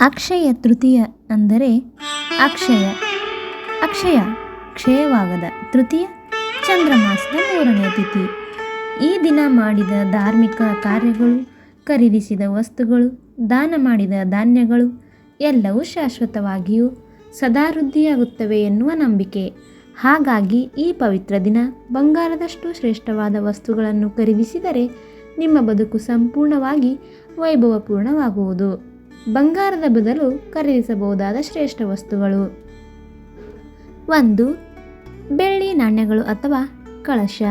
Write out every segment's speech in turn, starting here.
ಅಕ್ಷಯ ತೃತೀಯ ಅಂದರೆ ಅಕ್ಷಯ. ಅಕ್ಷಯ ಕ್ಷಯವಾಗದ ತೃತೀಯ ಚಂದ್ರಮಾಸದ ಮೂರನೇ ತಿಥಿ. ಈ ದಿನ ಮಾಡಿದ ಧಾರ್ಮಿಕ ಕಾರ್ಯಗಳು, ಖರೀದಿಸಿದ ವಸ್ತುಗಳು, ದಾನ ಮಾಡಿದ ಧಾನ್ಯಗಳು ಎಲ್ಲವೂ ಶಾಶ್ವತವಾಗಿಯೂ ಸದಾ ವೃದ್ಧಿಯಾಗುತ್ತವೆ ಎನ್ನುವ ನಂಬಿಕೆ. ಹಾಗಾಗಿ ಈ ಪವಿತ್ರ ದಿನ ಬಂಗಾರದಷ್ಟು ಶ್ರೇಷ್ಠವಾದ ವಸ್ತುಗಳನ್ನು ಖರೀದಿಸಿದರೆ ನಿಮ್ಮ ಬದುಕು ಸಂಪೂರ್ಣವಾಗಿ ವೈಭವಪೂರ್ಣವಾಗುವುದು. ಬಂಗಾರದ ಬದಲು ಖರೀದಿಸಬಹುದಾದ ಶ್ರೇಷ್ಠ ವಸ್ತುಗಳು. ಒಂದು, ಬೆಳ್ಳಿ ನಾಣ್ಯಗಳು ಅಥವಾ ಕಳಶ.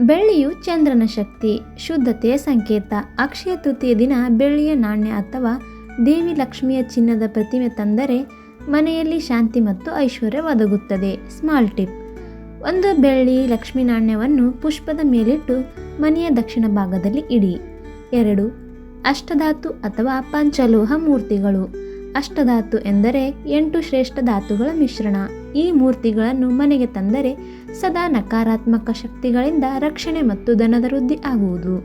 ಬೆಳ್ಳಿಯು ಚಂದ್ರನ ಶಕ್ತಿ, ಶುದ್ಧತೆಯ ಸಂಕೇತ. ಅಕ್ಷಯ ತೃತೀಯ ದಿನ ಬೆಳ್ಳಿಯ ನಾಣ್ಯ ಅಥವಾ ದೇವಿ ಲಕ್ಷ್ಮಿಯ ಚಿನ್ನದ ಪ್ರತಿಮೆ ತಂದರೆ ಮನೆಯಲ್ಲಿ ಶಾಂತಿ ಮತ್ತು ಐಶ್ವರ್ಯ ಒದಗುತ್ತದೆ. ಸ್ಮಾಲ್ ಟಿಪ್ ಒಂದು ಬೆಳ್ಳಿ ಲಕ್ಷ್ಮಿ ನಾಣ್ಯವನ್ನು ಪುಷ್ಪದ ಮೇಲಿಟ್ಟು ಮನೆಯ ದಕ್ಷಿಣ ಭಾಗದಲ್ಲಿ ಇಡಿ. ಎರಡು ಅಷ್ಟಧಾತು ಅಥವಾ ಪಂಚಲೋಹ ಮೂರ್ತಿಗಳು. ಅಷ್ಟಧಾತು ಎಂದರೆ ಎಂಟು ಶ್ರೇಷ್ಠ ಧಾತುಗಳ ಮಿಶ್ರಣ. ಈ ಮೂರ್ತಿಗಳನ್ನು ಮನೆಗೆ ತಂದರೆ ಸದಾ ನಕಾರಾತ್ಮಕ ಶಕ್ತಿಗಳಿಂದ ರಕ್ಷಣೆ ಮತ್ತು ಧನದ ವೃದ್ಧಿ ಆಗುವುದು.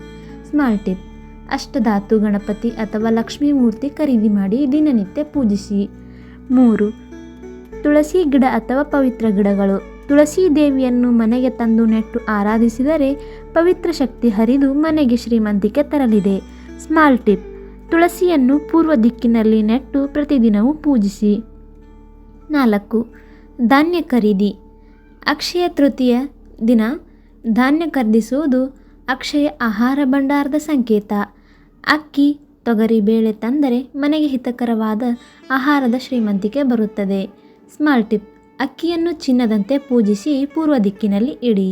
ಸ್ಮಾಲ್ ಟಿಪ್ ಅಷ್ಟಧಾತು ಗಣಪತಿ ಅಥವಾ ಲಕ್ಷ್ಮೀ ಮೂರ್ತಿ ಖರೀದಿ ಮಾಡಿ ದಿನನಿತ್ಯ ಪೂಜಿಸಿ. ಮೂರು. ತುಳಸಿ ಗಿಡ ಅಥವಾ ಪವಿತ್ರ ಗಿಡಗಳು. ತುಳಸಿ ದೇವಿಯನ್ನು ಮನೆಗೆ ತಂದು ನೆಟ್ಟು ಆರಾಧಿಸಿದರೆ ಪವಿತ್ರ ಶಕ್ತಿ ಹರಿದು ಮನೆಗೆ ಶ್ರೀಮಂತಿಕೆ ತರಲಿದೆ. ಸ್ಮಾಲ್ ಟಿಪ್, ತುಳಸಿಯನ್ನು ಪೂರ್ವ ದಿಕ್ಕಿನಲ್ಲಿ ನೆಟ್ಟು ಪ್ರತಿದಿನವೂ ಪೂಜಿಸಿ. ನಾಲ್ಕು, ಧಾನ್ಯ ಖರೀದಿ, ಅಕ್ಷಯ ತೃತೀಯ ದಿನ, ಧಾನ್ಯ ಖರೀದಿಸುವುದು ಅಕ್ಷಯ ಆಹಾರ ಭಂಡಾರದ ಸಂಕೇತ. ಅಕ್ಕಿ, ತೊಗರಿ, ಬೇಳೆ ತಂದರೆ ಮನೆಗೆ ಹಿತಕರವಾದ ಆಹಾರದ ಶ್ರೀಮಂತಿಕೆ ಬರುತ್ತದೆ. ಸ್ಮಾಲ್ ಟಿಪ್, ಅಕ್ಕಿಯನ್ನು ಚಿನ್ನದಂತೆ ಪೂಜಿಸಿ ಪೂರ್ವ ದಿಕ್ಕಿನಲ್ಲಿ ಇಡಿ.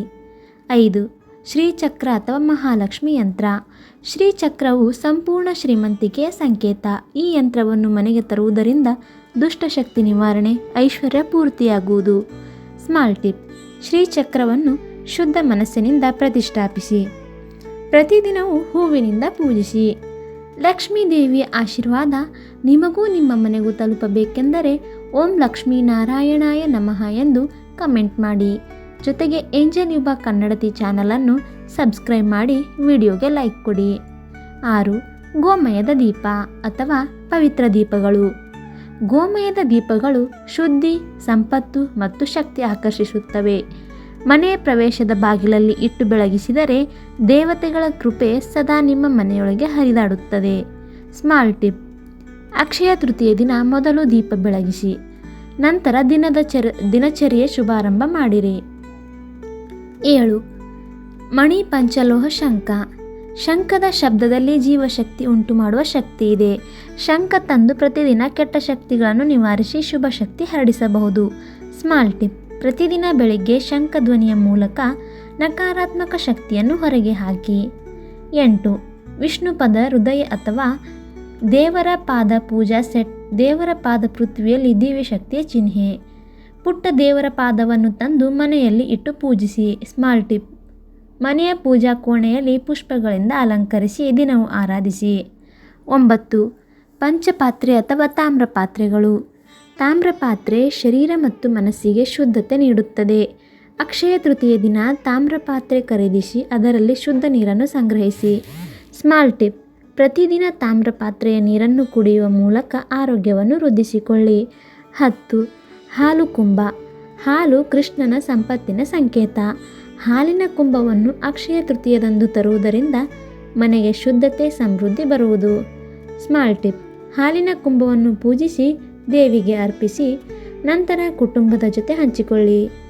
ಐದು, ಶ್ರೀಚಕ್ರ ಅಥವಾ ಮಹಾಲಕ್ಷ್ಮಿ ಯಂತ್ರ ಶ್ರೀಚಕ್ರವು ಸಂಪೂರ್ಣ ಶ್ರೀಮಂತಿಕೆಯ ಸಂಕೇತ. ಈ ಯಂತ್ರವನ್ನು ಮನೆಗೆ ತರುವುದರಿಂದ ದುಷ್ಟಶಕ್ತಿ ನಿವಾರಣೆ ಐಶ್ವರ್ಯ ಪೂರ್ತಿಯಾಗುವುದು. ಸ್ಮಾಲ್ ಟಿಪ್, ಶ್ರೀಚಕ್ರವನ್ನು ಶುದ್ಧ ಮನಸ್ಸಿನಿಂದ ಪ್ರತಿಷ್ಠಾಪಿಸಿ. ಪ್ರತಿದಿನವೂ ಹೂವಿನಿಂದ ಪೂಜಿಸಿ. ಲಕ್ಷ್ಮೀ ದೇವಿಯ ಆಶೀರ್ವಾದ ನಿಮಗೂ ನಿಮ್ಮ ಮನೆಗೂ ತಲುಪಬೇಕೆಂದರೆ ಓಂ ಲಕ್ಷ್ಮೀ ನಾರಾಯಣಾಯ ನಮಃ ಎಂದು ಕಮೆಂಟ್ ಮಾಡಿ. ಜೊತೆಗೆ ಎಂಜನ್ ಯುಬ ಕನ್ನಡತಿ ಚಾನಲನ್ನು ಸಬ್ಸ್ಕ್ರೈಬ್ ಮಾಡಿ ವಿಡಿಯೋಗೆ ಲೈಕ್ ಕೊಡಿ. ಆರು, ಗೋಮಯದ ದೀಪ ಅಥವಾ ಪವಿತ್ರ ದೀಪಗಳು. ಗೋಮಯದ ದೀಪಗಳು ಶುದ್ಧಿ, ಸಂಪತ್ತು ಮತ್ತು ಶಕ್ತಿ ಆಕರ್ಷಿಸುತ್ತವೆ. ಮನೆಯ ಪ್ರವೇಶದ ಬಾಗಿಲಲ್ಲಿ ಇಟ್ಟು ಬೆಳಗಿಸಿದರೆ ದೇವತೆಗಳ ಕೃಪೆ ಸದಾ ನಿಮ್ಮ ಮನೆಯೊಳಗೆ ಹರಿದಾಡುತ್ತದೆ. ಸ್ಮಾಲ್ ಟಿಪ್, ಅಕ್ಷಯ ತೃತೀಯ ದಿನ ಮೊದಲು ದೀಪ ಬೆಳಗಿಸಿ, ನಂತರ ದಿನದ ಚರ್, ದಿನಚರಿಯ ಶುಭಾರಂಭ ಮಾಡಿರಿ. ಏಳು. ಮಣಿ ಪಂಚಲೋಹ ಶಂಖ ಶಂಖದ ಶಬ್ದದಲ್ಲಿ ಜೀವಶಕ್ತಿ ಉಂಟು ಮಾಡುವ ಶಕ್ತಿ ಇದೆ. ಶಂಖ ತಂದು ಪ್ರತಿದಿನ ಕೆಟ್ಟ ಶಕ್ತಿಗಳನ್ನು ನಿವಾರಿಸಿ ಶುಭ ಶಕ್ತಿ ಹರಡಿಸಬಹುದು. Small tip. ಪ್ರತಿದಿನ ಬೆಳಿಗ್ಗೆ ಶಂಖ ಧ್ವನಿಯ ಮೂಲಕ ನಕಾರಾತ್ಮಕ ಶಕ್ತಿಯನ್ನು ಹೊರಗೆ ಹಾಕಿ. ಎಂಟು. ವಿಷ್ಣುಪದ ಹೃದಯ ಅಥವಾ ದೇವರ ಪಾದ ಪೂಜಾ ಸೆಟ್, ದೇವರ ಪಾದ ಪೃಥ್ವಿಯಲ್ಲಿ ದಿವ್ಯ ಶಕ್ತಿಯ ಚಿಹ್ನೆ. ಪುಟ್ಟ ದೇವರ ಪಾದವನ್ನು ತಂದು ಮನೆಯಲ್ಲಿ ಇಟ್ಟು ಪೂಜಿಸಿ. Small tip. ಮನೆಯ ಪೂಜಾ ಕೋಣೆಯಲ್ಲಿ ಪುಷ್ಪಗಳಿಂದ ಅಲಂಕರಿಸಿ ದಿನವೂ ಆರಾಧಿಸಿ. ಒಂಬತ್ತು. ಪಂಚಪಾತ್ರೆ ಅಥವಾ ತಾಮ್ರ ಪಾತ್ರೆಗಳು ತಾಮ್ರ ಪಾತ್ರೆ ಶರೀರ ಮತ್ತು ಮನಸ್ಸಿಗೆ ಶುದ್ಧತೆ ನೀಡುತ್ತದೆ. ಅಕ್ಷಯ ತೃತೀಯ ದಿನ ತಾಮ್ರ ಪಾತ್ರೆ ಖರೀದಿಸಿ ಅದರಲ್ಲಿ ಶುದ್ಧ ನೀರನ್ನು ಸಂಗ್ರಹಿಸಿ. Small tip. ಪ್ರತಿದಿನ ತಾಮ್ರ ಪಾತ್ರೆಯ ನೀರನ್ನು ಕುಡಿಯುವ ಮೂಲಕ ಆರೋಗ್ಯವನ್ನು ವೃದ್ಧಿಸಿಕೊಳ್ಳಿ. ಹತ್ತು. ಹಾಲು ಕುಂಭ. ಹಾಲು ಕೃಷ್ಣನ ಸಂಪತ್ತಿನ ಸಂಕೇತ. ಹಾಲಿನ ಕುಂಭವನ್ನು ಅಕ್ಷಯ ತೃತೀಯದಂದು ತರುವುದರಿಂದ ಮನೆಗೆ ಶುದ್ಧತೆ ಸಮೃದ್ಧಿ ಬರುವುದು. ಸ್ಮಾಲ್ ಟಿಪ್ ಹಾಲಿನ ಕುಂಭವನ್ನು ಪೂಜಿಸಿ ದೇವಿಗೆ ಅರ್ಪಿಸಿ ನಂತರ ಕುಟುಂಬದ ಜೊತೆ ಹಂಚಿಕೊಳ್ಳಿ.